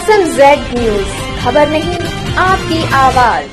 S M Z news ਖਬਰ ਨਹੀਂ ਆਪकी ਆਵਾਜ਼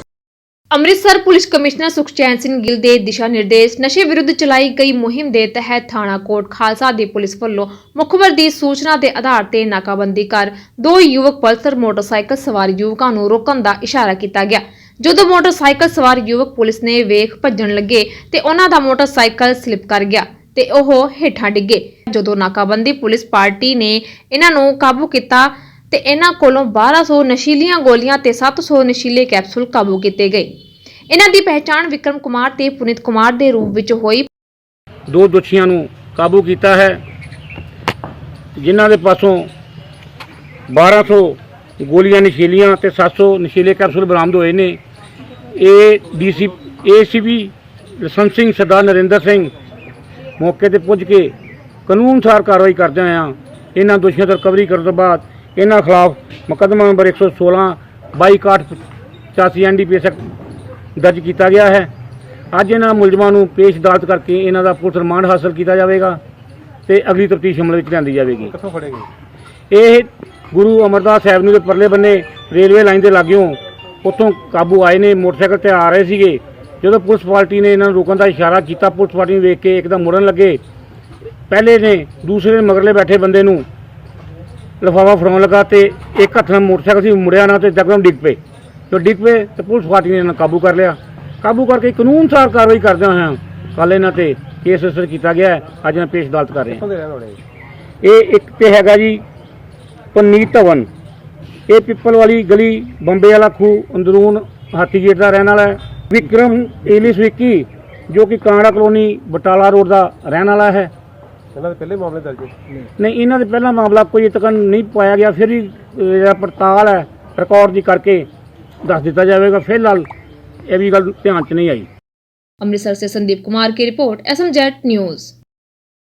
ਅੰਮ੍ਰਿਤਸਰ ਪੁਲਿਸ ਕਮਿਸ਼ਨਰ ਸੁਖਚੈਨ ਸਿੰਘ ਗਿੱਲ ਦੇ ਦਿਸ਼ਾ ਨਿਰਦੇਸ਼ ਨਸ਼ੇ ਵਿਰੁੱਧ ਚਲਾਈ ਗਈ ਮੁਹਿੰਮ ਦੇ ਤਹਿਤ ਥਾਣਾ ਕੋਟ ਖਾਲਸਾ ਦੀ ਪੁਲਿਸ ਵੱਲੋਂ ਮੁਖਬਰ ਦੀ ਸੂਚਨਾ ਦੇ ਆਧਾਰ ਤੇ ਨਾਕਾਬੰਦੀ ਕਰ ਦੋ ਯੁਵਕ ਪਲਸਰ ਮੋਟਰਸਾਈਕਲ ਸਵਾਰ ਯੁਵਕਾਂ ਨੂੰ ਰੋਕਣ ਦਾ ਇਸ਼ਾਰਾ ਕੀਤਾ ਗਿਆ ਜਦੋਂ ਮੋਟਰਸਾਈਕਲ ਸਵਾਰ ਯੁਵਕ ਪੁਲਿਸ ਨੇ ਵੇਖ ਭੱਜਣ ਲੱਗੇ ਤੇ ਉਹਨਾਂ ਦਾ ਮੋਟਰਸਾਈਕਲ ਸਲਿਪ ਕਰ ਗਿਆ ਤੇ ਉਹ ਹੇਠਾਂ ਡਿੱਗੇ ਜਦੋਂ ਨਾਕਾਬੰਦੀ ਪੁਲਿਸ ਪਾਰਟੀ ਨੇ ਇਹਨਾਂ ਨੂੰ ਕਾਬੂ ਕੀਤਾ ਤੇ ਇਹਨਾਂ ਕੋਲੋਂ 1200 ਨਸ਼ੀਲੀਆਂ ਗੋਲੀਆਂ ਤੇ 700 ਨਸ਼ੀਲੇ ਕੈਪਸੂਲ ਕਾਬੂ ਕੀਤੇ ਗਏ। ਇਹਨਾਂ ਦੀ ਪਹਿਚਾਣ ਵਿਕਰਮ ਕੁਮਾਰ ਤੇ ਪੁਨੀਤ ਕੁਮਾਰ ਦੇ ਰੂਪ ਵਿੱਚ ਹੋਈ। ਦੋ ਦੋਸ਼ੀਆਂ ਨੂੰ ਕਾਬੂ ਕੀਤਾ ਹੈ, ਜਿਨ੍ਹਾਂ ਦੇ ਪਾਸੋਂ 1200 ਗੋਲੀਆਂ ਨਸ਼ੀਲੀਆਂ ਤੇ 700 ਨਸ਼ੀਲੇ ਕੈਪਸੂਲ ਬਰਾਮਦ ਹੋਏ ਨੇ। ਇਹ ਡੀਸੀ ਏਸੀਬੀ ਸਿੰਘ, ਸਰਦਾਰ ਨਰਿੰਦਰ ਸਿੰਘ ਮੌਕੇ ਤੇ ਪੁੱਜ ਕੇ ਕਾਨੂੰਨ ਅਨੁਸਾਰ ਕਾਰਵਾਈ ਕਰਦੇ ਆ ਇਹਨਾਂ ਦੋਸ਼ੀਆਂ ਤੋਂ ਰਿਕਵਰੀ ਕਰਨ ਤੋਂ ਬਾਅਦ ਇਹਨਾਂ ਖਿਲਾਫ ਮੁਕੱਦਮਾ ਨੰਬਰ 116 2261 85 ਐਨਡੀਪੀਐਸ ਦਰਜ ਕੀਤਾ ਗਿਆ ਹੈ। ਅੱਜ ਇਹਨਾਂ ਮੁਲਜ਼ਮਾਂ ਨੂੰ ਪੇਸ਼ ਅਦਾਲਤ ਕਰਕੇ ਇਹਨਾਂ ਦਾ ਪੁਲਿਸ ਰਿਮਾਂਡ ਹਾਸਲ ਕੀਤਾ ਜਾਵੇਗਾ ਤੇ ਅਗਲੀ ਤਫਤੀਸ਼ ਅਮਲ ਵਿੱਚ ਲਿਆਂਦੀ ਜਾਵੇਗੀ। ਕਿੱਥੋਂ ਫੜੇ ਗਏ? ਇਹ ਗੁਰੂ ਅਮਰਦਾਸ ਐਵਨਿਊ ਦੇ ਪਰਲੇ ਬੰਨੇ ਰੇਲਵੇ ਲਾਈਨ ਦੇ ਲਾਗਿਓਂ ਉੱਥੋਂ ਕਾਬੂ ਆਏ ਨੇ ਮੋਟਰਸਾਈਕਲ ਤੇ ਆ ਰਹੇ ਸੀਗੇ। ਜਦੋਂ ਪੁਲਿਸ ਪਾਰਟੀ ਨੇ ਇਹਨਾਂ ਨੂੰ ਰੋਕਣ ਦਾ ਇਸ਼ਾਰਾ ਕੀਤਾ ਪੁਲਿਸ ਪਾਰਟੀ ਨੂੰ ਵੇਖ ਕੇ ਇੱਕਦਮ ਮੁੜਨ ਲੱਗੇ। ਪਹਿਲੇ ਨੇ ਦੂਸਰੇ ਨੇ ਮਗਰਲੇ ਬੈਠੇ ਬੰਦੇ ਨੂੰ ਲਿਫਾਫਾ ਫੜਾਉਣ ਲੱਗਾ ਤੇ ਇੱਕ ਹੱਥ ਨਾਲ ਮੋਟਰਸਾਈਕਲ ਸੀ ਮੁੜਿਆ ਨਾ ਤੇ ਇੱਕਦਮ ਡਿੱਗ ਪਏ। ਜੋ ਡਿੱਗ ਪਏ ਤੇ ਪੁਲਿਸ ਪਾਰਟੀ ਨੇ ਇਹਨਾਂ ਨੂੰ ਕਾਬੂ ਕਰ ਲਿਆ। ਕਾਬੂ ਕਰਕੇ ਕਾਨੂੰਨ ਅਨੁਸਾਰ ਕਾਰਵਾਈ ਕਰਦੇ ਹੋਏ ਕੱਲ ਇਹਨਾਂ ਤੇ ਕੇਸ ਰਜਿਸਟਰ ਕੀਤਾ ਗਿਆ ਹੈ। ਅੱਜ ਇਹਨਾਂ ਪੇਸ਼ ਅਦਾਲਤ ਕਰ ਰਹੇ ਹਾਂ। ਇਹ ਇੱਕ ਤੇ ਹੈਗਾ ਜੀ ਪਨੀਤ ਧਵਨ। ਇਹ ਪਿੱਪਲ ਵਾਲੀ ਗਲੀ ਬੰਬੇ ਵਾਲਾ ਖੂਹ ਅੰਦਰੂਨ ਹਾਥੀਗੇਟ ਦਾ ਰਹਿਣ ਵਾਲਾ ਹੈ। ਵਿਕਰਮ ਏਲਿਸ ਵਿੱਕੀ ਜੋ ਕਿ ਕਾਂਗੜਾ ਕਲੋਨੀ ਬਟਾਲਾ ਰੋਡ ਦਾ ਰਹਿਣ ਵਾਲਾ ਹੈ। ਇਹਨਾਂ ਦੇ ਪਹਿਲੇ ਮਾਮਲੇ ਦਰਜ ਹੈ ਨਹੀਂ ਇਹਨਾਂ ਦੇ ਪਹਿਲਾ ਮਾਮਲਾ ਕੋਈ ਅਜੇ ਤੱਕ ਨਹੀਂ ਪਾਇਆ ਗਿਆ ਫਿਰ ਵੀ ਅਹ, ਜਿਹੜਾ ਪੜਤਾਲ ਹੈ ਰਿਕਾਰਡ ਦੀ ਕਰਕੇ ਦੱਸ ਦਿੱਤਾ ਜਾਵੇਗਾ ਫਿਲਹਾਲ ਇਹ ਵੀ ਗੱਲ ਧਿਆਨ 'ਚ ਨਹੀਂ ਆਈ ਅੰਮ੍ਰਿਤਸਰ ਸੇ ਸੰਦੀਪ ਕੁਮਾਰ की रिपोर्ट एसएमजेड न्यूज